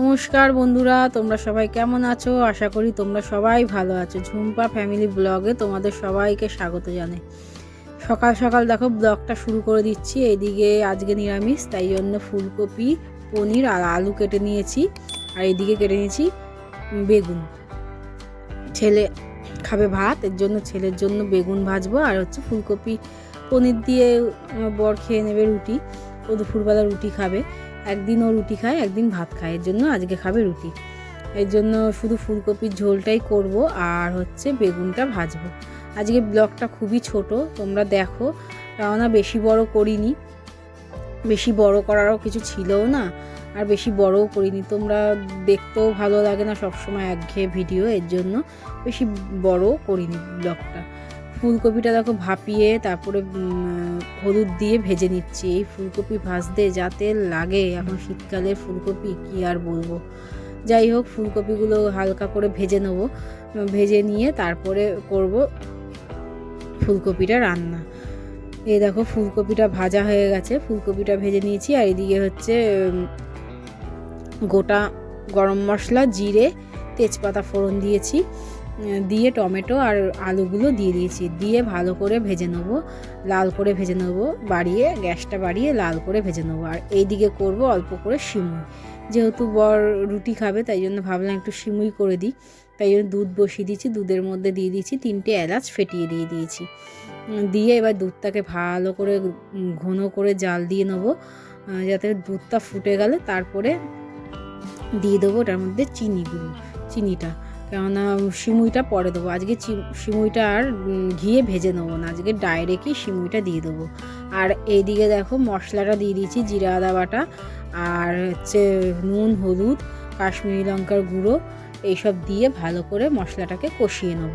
নমস্কার বন্ধুরা, তোমরা সবাই কেমন আছো? আশা করি তোমরা সবাই ভালো আছো। ঝুম্পা ফ্যামিলি ব্লগে তোমাদের সবাইকে স্বাগত জানাই। সকাল সকাল দেখো, ব্লগটা শুরু করে দিচ্ছি। এইদিকে আজকে নিরামিষ, তাই জন্য ফুলকপি, পনির আর আলু কেটে নিয়েছি। আর এইদিকে কেটে নিয়েছি বেগুন। ছেলে খাবে ভাত, এর জন্য ছেলের জন্য বেগুন ভাজবো। আর হচ্ছে ফুলকপি, পনির দিয়ে বর খেয়ে নেবে রুটি। ও দুপুরবেলা রুটি খাবে। একদিন ও রুটি খায়, একদিন ভাত খায়। এর জন্য আজকে খাবে রুটি। এর জন্য শুধু ফুলকপির ঝোলটাই করব আর হচ্ছে বেগুনটা ভাজবো। আজকে ব্লগটা খুবই ছোট, তোমরা দেখো। কেননা বেশি বড় করিনি। বেশি বড় করারও কিছু ছিলও না, আর বেশি বড়ও করিনি। তোমরা দেখতেও ভালো লাগে না সবসময় একঘেয়ে ভিডিও, এর জন্য বেশি বড়ও করিনি ব্লগটা। ফুলকপিটা দেখো ভাপিয়ে তারপরে হলুদ দিয়ে ভেজে নিচ্ছি। এই ফুলকপি ভাজতে যাতে লাগে এখন শীতকালে ফুলকপি, কি আর বলব? যাই হোক, ফুলকপিগুলো হালকা করে ভেজে নেব। ভেজে নিয়ে তারপরে করব ফুলকপিটা রান্না। এই দেখো, ফুলকপিটা ভাজা হয়ে গেছে। ফুলকপিটা ভেজে নিয়েছি আর এদিকে হচ্ছে গোটা গরম মশলা, জিরে, তেজপাতা ফোড়ন দিয়েছি। দিয়ে টমেটো আর আলুগুলো দিয়ে দিয়েছি। দিয়ে ভালো করে ভেজে নেব, লাল করে ভেজে নেব, বাড়িয়ে গ্যাসটা বাড়িয়ে লাল করে ভেজে নেব। আর এইদিকে করব অল্প করে সিমুই। যেহেতু বর রুটি খাবে, তাই জন্য ভাবলাম একটু সিমুই করে দিই। তাই জন্য দুধ বসিয়ে দিয়েছি, দুধের মধ্যে দিয়ে দিয়েছি তিনটে এলাচ ফেটিয়ে দিয়ে দিয়েছি। দিয়ে এবার দুধটাকে ভালো করে ঘন করে জাল দিয়ে নেব যাতে দুধটা ফুটে গেলে তারপরে দিয়ে দেবো ওটার মধ্যে চিনিগুলো চিনিটা। কেননা সিমুইটা পরে দেবো। আজকে সিমুইটা আর ঘিয়ে ভেজে নেব না। আজকে ডাইরেক্টই সিমুইটা দিয়ে দেবো। আর এইদিকে দেখো মশলাটা দিয়ে দিয়েছি জিরা আদা বাটা আর হচ্ছে নুন, হলুদ, কাশ্মীরি লঙ্কার গুঁড়ো, এইসব দিয়ে ভালো করে মশলাটাকে কষিয়ে নেব।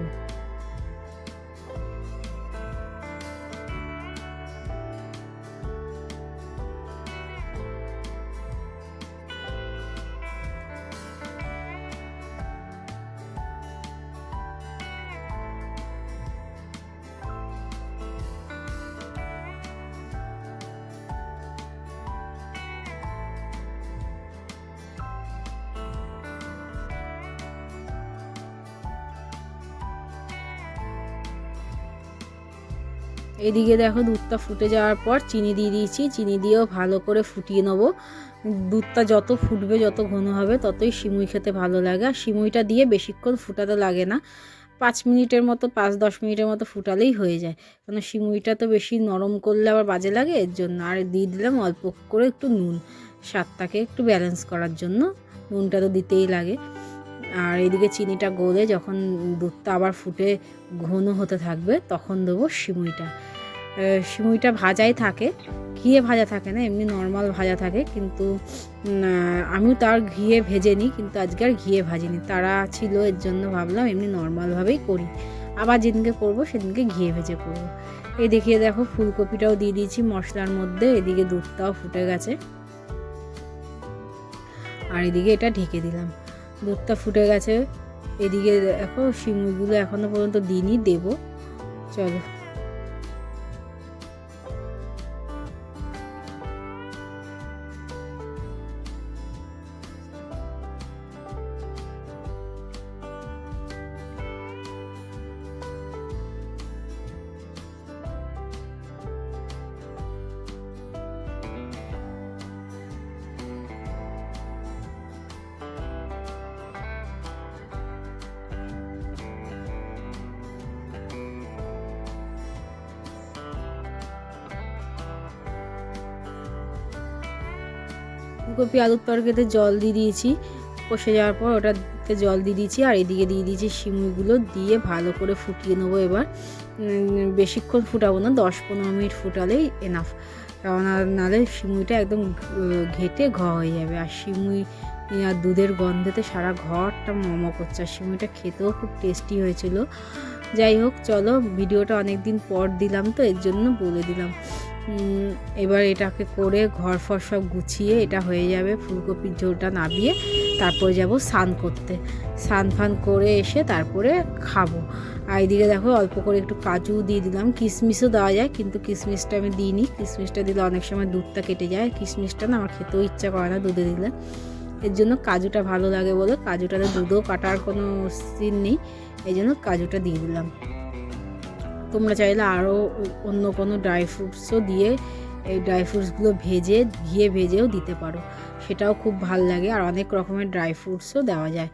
এদিকে দেখো দুধটা ফুটে যাওয়ার পর চিনি দিয়ে দিয়েছি। চিনি দিয়েও ভালো করে ফুটিয়ে নেব। দুধটা যত ফুটবে, যত ঘন হবে, ততই সিমুই খেতে ভালো লাগে। আর সিমুইটা দিয়ে বেশিক্ষণ ফুটাতে লাগে না। পাঁচ মিনিটের মতো, পাঁচ দশ মিনিটের মতো ফুটালেই হয়ে যায়। কারণ সিমুইটা তো বেশি নরম করলে আবার বাজে লাগে? এর জন্য আর দিয়ে দিলাম অল্প করে একটু নুন। স্বাদটাকে একটু ব্যালেন্স করার জন্য। নুনটা তো দিতেই লাগে। আর এদিকে চিনিটা গলে যখন দুধটা আবার ফুটে ঘন হতে থাকবে, তখন দেবো সিমুইটা। সিমুইটা ভাজাই থাকে। ঘিয়ে ভাজা থাকে না, এমনি নর্মাল ভাজা থাকে, কিন্তু আমিও তার ঘিয়ে ভেজে নিই কিন্তু আজকে আর ঘিয়ে ভাজিনি। তারা ছিল, এর জন্য ভাবলাম এমনি নর্মালভাবেই করি। আবার যেদিনকে করব, সেদিনকে ঘিয়ে ভেজে করব। এই দেখিয়ে দেখো, ফুলকপিটাও দিয়ে দিয়েছি মশলার মধ্যে, এদিকে দুধটাও ফুটে গেছে। আর এদিকে এটা ঢেকে দিলাম। দুধটা ফুটে গেছে। এদিকে দেখো শিমুইগুলো এখনও পর্যন্ত দিনই দেবো। চলো। ফুলকপি আলুর তরকারিতে জল দিয়ে দিয়েছি। কষে যাওয়ার পর ওটাতে জল দিয়ে দিয়েছি আর এদিকে দিয়ে দিয়েছি সিমুইগুলো দিয়ে ভালো করে ফুটিয়ে নেব এবার। বেশিক্ষণ ফুটাবো না, দশ পনেরো মিনিট ফুটালেই এনাফ কারণ নাহলে শিমুইটা একদম ঘেটে ঘ হয়ে যাবে। আর শিমুই, আর দুধের গন্ধেতে সারা ঘরটা মম করছে। আর সিমুইটা খেতেও খুব টেস্টি হয়েছিল। যাই হোক, চলো, ভিডিওটা অনেক দিন পর দিলাম তো, এর জন্য বলে দিলাম। এবার এটাকে করে ঘর ফর সব গুছিয়ে এটা হয়ে যাবে ফুলকপির ঝোলটা নাবিয়ে তারপরে যাব স্নান করতে। স্নান ফান করে এসে তারপরে খাব। আর এদিকে দেখো অল্প করে একটু কাজু দিয়ে দিলাম। কিশমিশও দেওয়া যায় কিন্তু কিশমিশটা আমি দিইনি। কিশমিশটা দিলে অনেক সময় দুধটা কেটে যায়। কিশমিশটা না আমার খেতেও ইচ্ছা করে না দুধে দিলে। এর জন্য কাজুটা ভালো লাগে বলে কাজুটাতে দুধও কাটার কোনো সিন নেই। এই জন্য কাজুটা দিয়ে দিলাম। তোমরা চাইলে আরও অন্য কোনো ড্রাই ফ্রুটসও দিয়ে এই ড্রাই ফ্রুটসগুলো ভেজে, ঘিয়ে ভেজেও দিতে পারো। সেটাও খুব ভালো লাগে আর অনেক রকমের ড্রাই ফ্রুটসও দেওয়া যায়।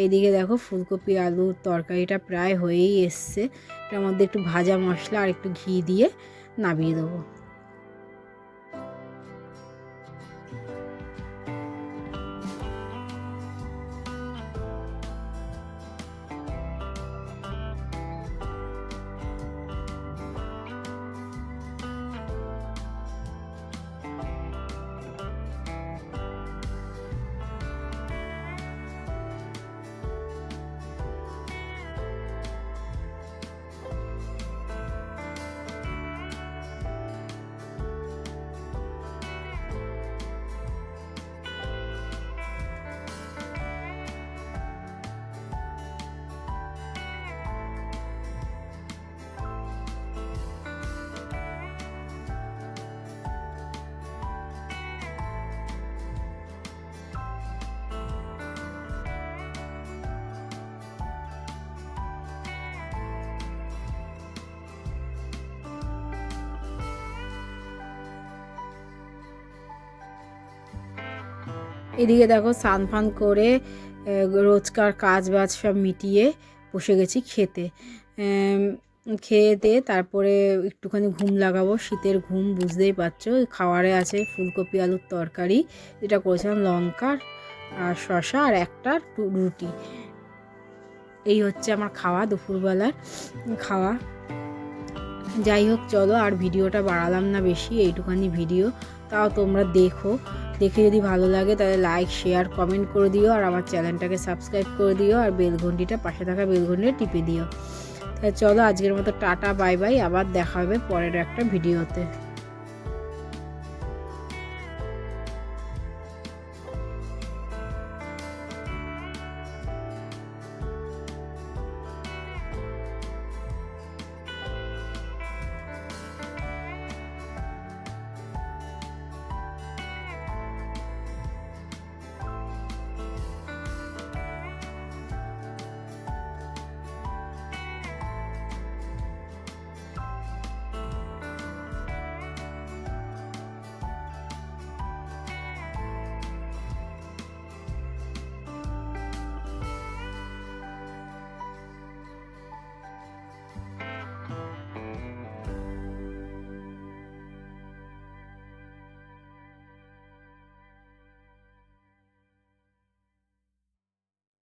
এইদিকে দেখো ফুলকপি আলুর তরকারিটা প্রায় হয়েই এসছে। এটার মধ্যে একটু ভাজা মশলা আর একটু ঘি দিয়ে নামিয়ে দেবো। এদিকে দেখো স্নান ফান করে রোজকার কাজ বাজ সব মিটিয়ে বসে গেছি খেতে। খেতে তারপরে একটুখানি ঘুম লাগাবো। শীতের ঘুম, বুঝতেই পারছ? খাওয়ারে আছে ফুলকপি, আলুর তরকারি, যেটা করেছিলাম লঙ্কার আর শশা আর একটা রুটি। এই হচ্ছে আমার খাওয়া, দুপুরবেলার খাওয়া। যাই হোক, চলো আর ভিডিওটা বাড়ালাম না বেশি, এইটুখানি ভিডিও। তাও তোমরা দেখো। দেখে যদি ভালো লাগে তাহলে লাইক শেয়ার কমেন্ট করে দিও আর আমার চ্যানেলটাকে সাবস্ক্রাইব করে দিও আর বেলঘন্টিটা পাশে থাকা বেলঘন্টিটা টিপে দিও। তাহলে চলো আজকের মতো টাটা বাই বাই আবার দেখা হবে পরের একটা ভিডিওতে।